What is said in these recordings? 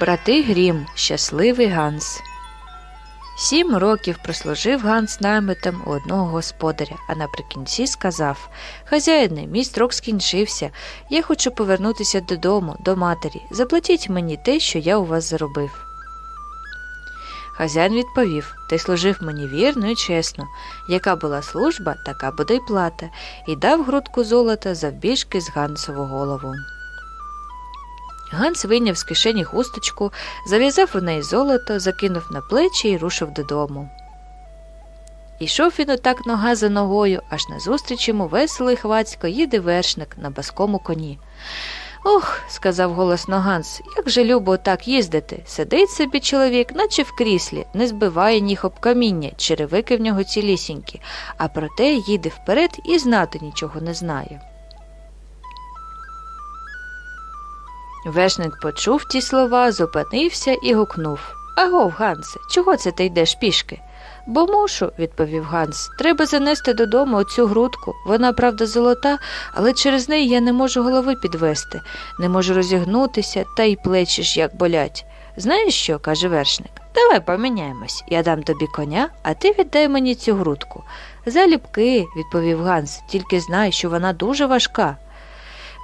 Брати Грім, щасливий Ганс. Сім років прослужив Ганс наймитом у одного господаря, а наприкінці сказав Хазяїне, мій строк скінчився. Я хочу повернутися додому, до матері. Заплатіть мені те, що я у вас заробив. Хазяїн відповів Ти служив мені вірно і чесно. Яка була служба, така буде й плата, і дав грудку золота завбільшки з Гансову голову. Ганс вийняв з кишені хусточку, зав'язав у неї золото, закинув на плечі і рушив додому. Ішов він отак нога за ногою, аж назустріч йому веселий хвацько їде вершник на баскому коні. Ох, сказав голосно Ганс, як же любо так їздити. Сидить собі чоловік, наче в кріслі, не збиває ніг об каміння, черевики в нього цілісінькі, а проте їде вперед і знати нічого не знає. Вершник почув ті слова, зупинився і гукнув Агов, Гансе, чого це ти йдеш пішки? Бо мушу, відповів Ганс. Треба занести додому оцю грудку. Вона, правда, золота, але через неї я не можу голови підвести, не можу розігнутися, та й плечі ж як болять. Знаєш що? каже вершник. Давай поміняємось. Я дам тобі коня, а ти віддай мені цю грудку. Залюбки, відповів Ганс, тільки знай, що вона дуже важка.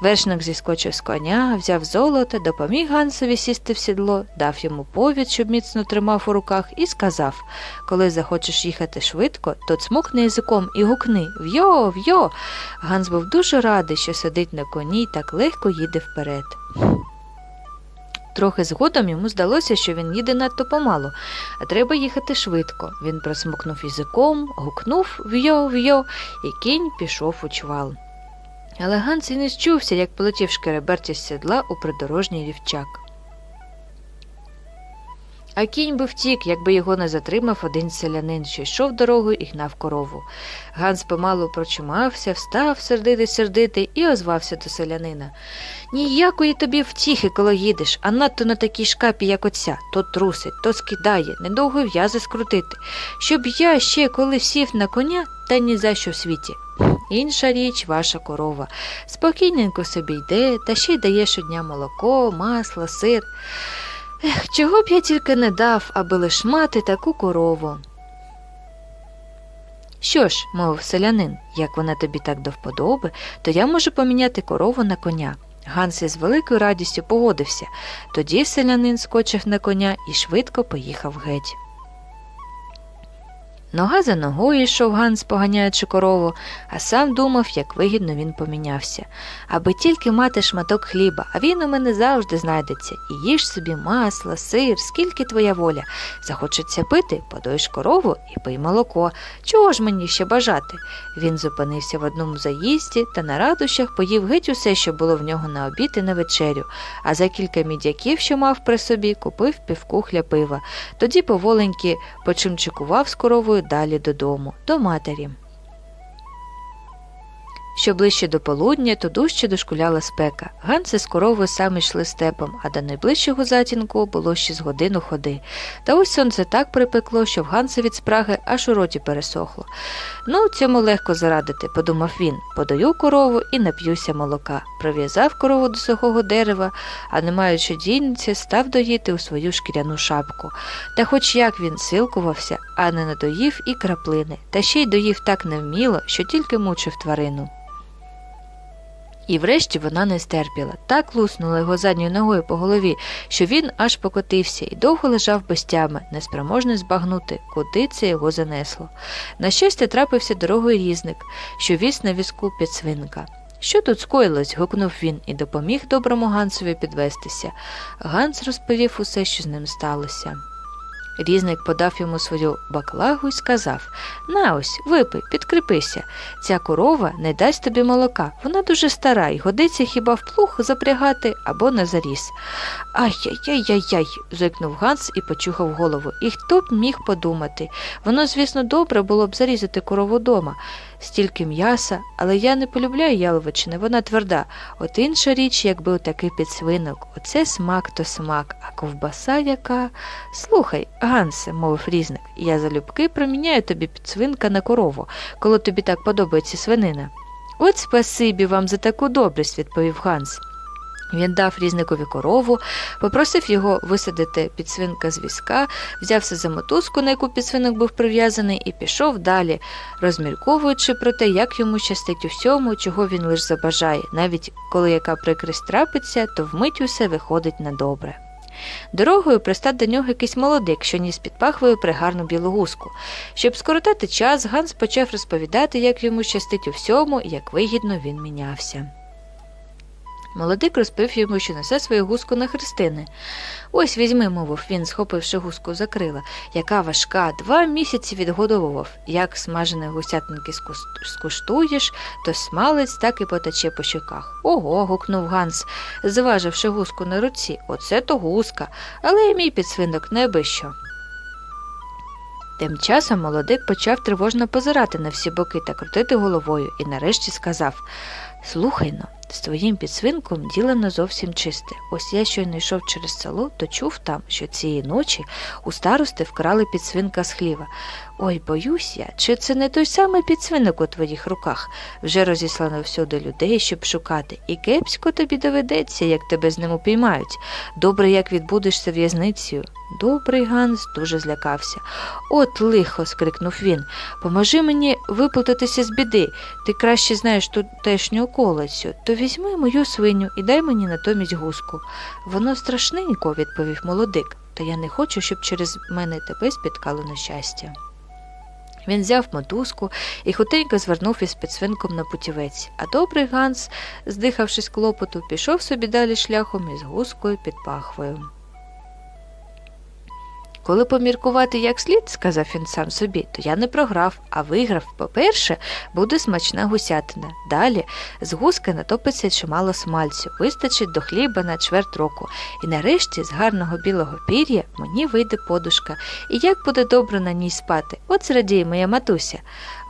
Вершник зіскочив з коня, взяв золото, допоміг Гансові сісти в сідло, дав йому повід, щоб міцно тримав у руках, і сказав коли захочеш їхати швидко, то цмокни язиком і гукни Вйо, вйо. Ганс був дуже радий, що сидить на коні і так легко їде вперед. Трохи згодом йому здалося, що він їде надто помалу, а треба їхати швидко. Він просмокнув язиком, гукнув вйо, вйо, і кінь пішов у чвал. Але Ганс і не счувся, як полетів шкереберті з сідла у придорожній рівчак. А кінь би втік, якби його не затримав один селянин, що йшов дорогою і гнав корову. Ганс помалу прочумався, встав сердитий сердитий і озвався до селянина. Ніякої тобі втіхи, коли їдеш, а надто на такій шкапі, як оця, то трусить, то скидає, недовго в'язи скрутити. Щоб я ще коли сів на коня, та ні за що в світі. Інша річ ваша корова. Спокійненько собі йде, та ще й дає щодня молоко, масло, сир. Ех, чого б я тільки не дав, аби лиш мати таку корову. Що ж, мовив селянин, як вона тобі так до вподоби, то я можу поміняти корову на коня. Ганс із великою радістю погодився. Тоді селянин скочив на коня і швидко поїхав геть. Нога за ногою йшов Ганс, поганяючи корову, а сам думав, як вигідно він помінявся. Аби тільки мати шматок хліба, а він у мене завжди знайдеться, і їж собі масло, сир, скільки твоя воля. Захочеться пити, подоїш корову і пий молоко. Чого ж мені ще бажати? Він зупинився в одному заїзді та на радощах поїв геть усе, що було в нього на обід і на вечерю, а за кілька мідяків, що мав при собі, купив півкухля пива. Тоді поволеньки почимчикував з коровою далі додому, до матері. Що ближче до полудня, то дужче дошкуляла спека. Ганси з коровою самі йшли степом, а до найближчого затінку було ще з годину ходи. Та ось сонце так припекло, що в Ганса від спраги аж у роті пересохло. Ну, цьому легко зарадити, подумав він. Подаю корову і нап'юся молока. Прив'язав корову до сухого дерева, а не маючи дійниці, став доїти у свою шкіряну шапку. Та хоч як він силкувався, а не надоїв і краплини, та ще й доїв так невміло, що тільки мучив тварину. І врешті вона не стерпіла. Так луснула його задньою ногою по голові, що він аж покотився і довго лежав без тями, неспроможний збагнути, куди це його занесло. На щастя, трапився дорогою різник, що віз на візку підсвинка. Що тут скоїлось? гукнув він і допоміг доброму Гансові підвестися. Ганс розповів усе, що з ним сталося. Різник подав йому свою баклагу і сказав На ось, випий, підкріпися. Ця корова не дасть тобі молока. Вона дуже стара і годиться хіба в плуг запрягати або на заріз. Ай-яй-яй-яй-яй, зойкнув Ганс і почухав голову. І хто б міг подумати? Воно, звісно, добре було б зарізати корову дома. Стільки м'яса, але я не полюбляю яловичини, вона тверда. От інша річ, якби отакий підсвинок. Оце смак то смак, а ковбаса яка. Слухай, Гансе, мовив різник, я залюбки проміняю тобі підсвинка на корову, коли тобі так подобається свинина. От спасибі вам за таку добрість, відповів Ганс. Він дав різникові корову, попросив його висадити підсвинка з візка, взявся за мотузку, на яку підсвинок був прив'язаний, і пішов далі, розмірковуючи про те, як йому щастить у всьому, чого він лише забажає, навіть коли яка прикрість трапиться, то вмить усе виходить на добре. Дорогою пристав до нього якийсь молодик, що ніс під пахвою пригарну білу гуску. Щоб скоротати час, Ганс почав розповідати, як йому щастить у всьому і як вигідно він мінявся. Молодик розповів йому, що несе свою гуску на хрестини. Ось візьми, мовив він, схопивши гуску за крила, яка важка, два місяці відгодовував. Як смажене гусятинки скуштуєш, то смалець так і потече по щоках. Ого. гукнув Ганс, зваживши гуску на руці. Оце то гуска, але і мій підсвинок не що. Тим часом молодик почав тривожно позирати на всі боки та крутити головою і нарешті сказав Слухай но, з твоїм підсвинком діло не зовсім чисте. Ось я щойно йшов через село, то чув там, що цієї ночі у старости вкрали підсвинка з хліва. Ой, боюсь я, чи це не той самий підсвинок у твоїх руках? Вже розіслано всюди людей, щоб шукати, і кепсько тобі доведеться, як тебе з ним упіймають. Добре, як відбудешся в'язницею. Добрий Ганс дуже злякався. От лихо. скрикнув він. Поможи мені виплутатися з біди. Ти краще знаєш тутешню околицю, то візьми мою свиню і дай мені натомість гуску. Воно страшненько, відповів молодик, та я не хочу, щоб через мене тебе спіткало нещастя. Він взяв мотузку і хутенько звернув із підсвинком на путівець, а добрий Ганс, здихавшись клопоту, пішов собі далі шляхом із гускою під пахвою. Коли поміркувати як слід, сказав він сам собі, то я не програв, а виграв. По-перше, буде смачна гусятина. Далі з гуски натопиться чимало смальцю, вистачить до хліба на чверть року. І нарешті з гарного білого пір'я мені вийде подушка. І як буде добре на ній спати, от зрадіє моя матуся.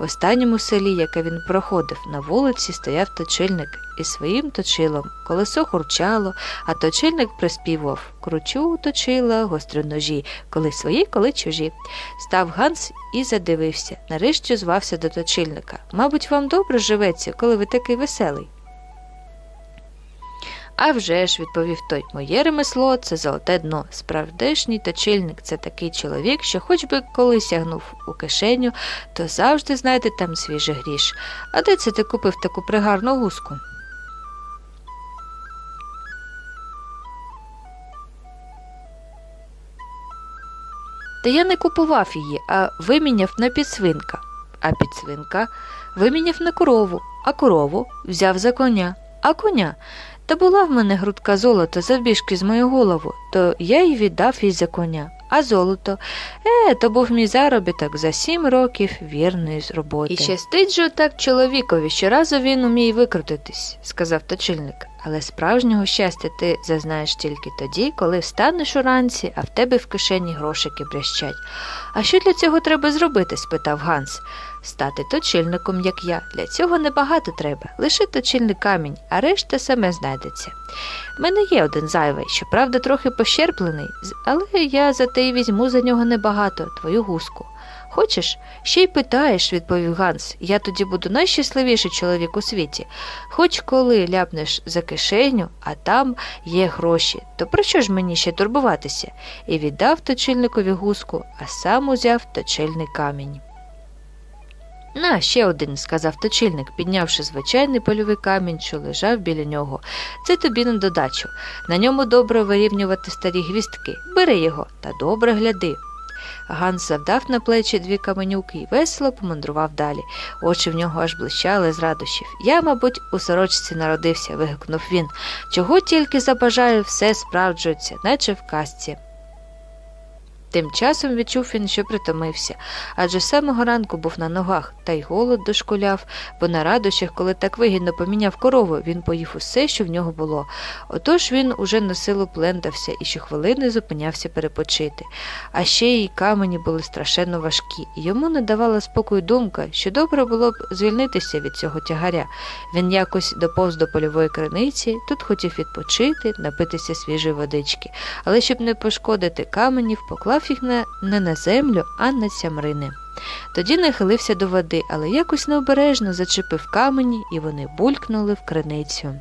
В останньому селі, яке він проходив, на вулиці стояв точильник із своїм точилом. Колесо хурчало, а точильник приспівував Кручу точила гострі ножі, коли свої, коли чужі. Став Ганс і задивився. Нарешті звався до точильника. Мабуть, вам добре живеться, коли ви такий веселий. «А вже ж», – відповів той, моє ремесло це золоте дно. Справдешній точильник це такий чоловік, що хоч би коли сягнув у кишеню, то завжди знайде там свіжий гріш. А де це ти купив таку пригарну гуску? Та я не купував її, а виміняв на підсвинка. А підсвинка виміняв на корову, а корову взяв за коня, а коня. Та була в мене грудка золота завбіжки з мою голову, то я й віддав їй за коня. А золото? Е, то був мій заробіток за сім років вірної з роботи. І щастить же так чоловікові, щоразу він уміє викрутитись, сказав точильник. Але справжнього щастя ти зазнаєш тільки тоді, коли встанеш уранці, а в тебе в кишені грошики брящать. А що для цього треба зробити? спитав Ганс. Стати точильником, як я. Для цього небагато треба. Лише точильний камінь, а решта саме знайдеться. В мене є один зайвий, щоправда, трохи пощерплений, але я за те й візьму за нього небагато, твою гуску. Хочеш? Ще й питаєш, відповів Ганс. Я тоді буду найщасливіший чоловік у світі. Хоч коли ляпнеш за кишеню, а там є гроші, то про що ж мені ще турбуватися? І віддав точильникові гуску, а сам узяв точильний камінь. На, ще один, сказав точильник, піднявши звичайний польовий камінь, що лежав біля нього. Це тобі на додачу. На ньому добре вирівнювати старі гвістки. Бери його та добре гляди. Ганс завдав на плечі дві каменюки і весело помандрував далі. Очі в нього аж блищали з радощів. Я, мабуть, у сорочці народився, вигукнув він. Чого тільки забажаю, все справджується, наче в казці. Тим часом відчув він, що притомився, адже з самого ранку був на ногах, та й голод дошкуляв, бо на радощах, коли так вигідно поміняв корову, він поїв усе, що в нього було. Отож він уже на силу плентався і щохвилини зупинявся перепочити. А ще й камені були страшенно важкі, і йому не давала спокою думка, що добре було б звільнитися від цього тягаря. Він якось доповз до польової криниці, тут хотів відпочити, напитися свіжої водички, але щоб не пошкодити каменів, поклав їх не, не на землю, а на цямрини. Тоді нахилився до води, але якось необережно зачепив камені, і вони булькнули в криницю.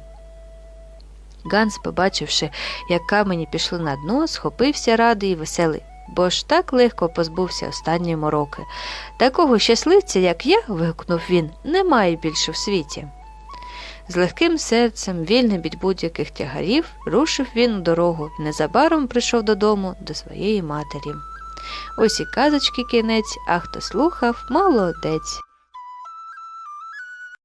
Ганс, побачивши, як камені пішли на дно, схопився радий і веселий, бо ж так легко позбувся останньої мороки. Такого щасливця, як я, вигукнув він, немає більше в світі. З легким серцем, вільним від будь-яких тягарів, рушив він у дорогу і незабаром прийшов додому до своєї матері. Ось і казочки кінець, а хто слухав, молодець.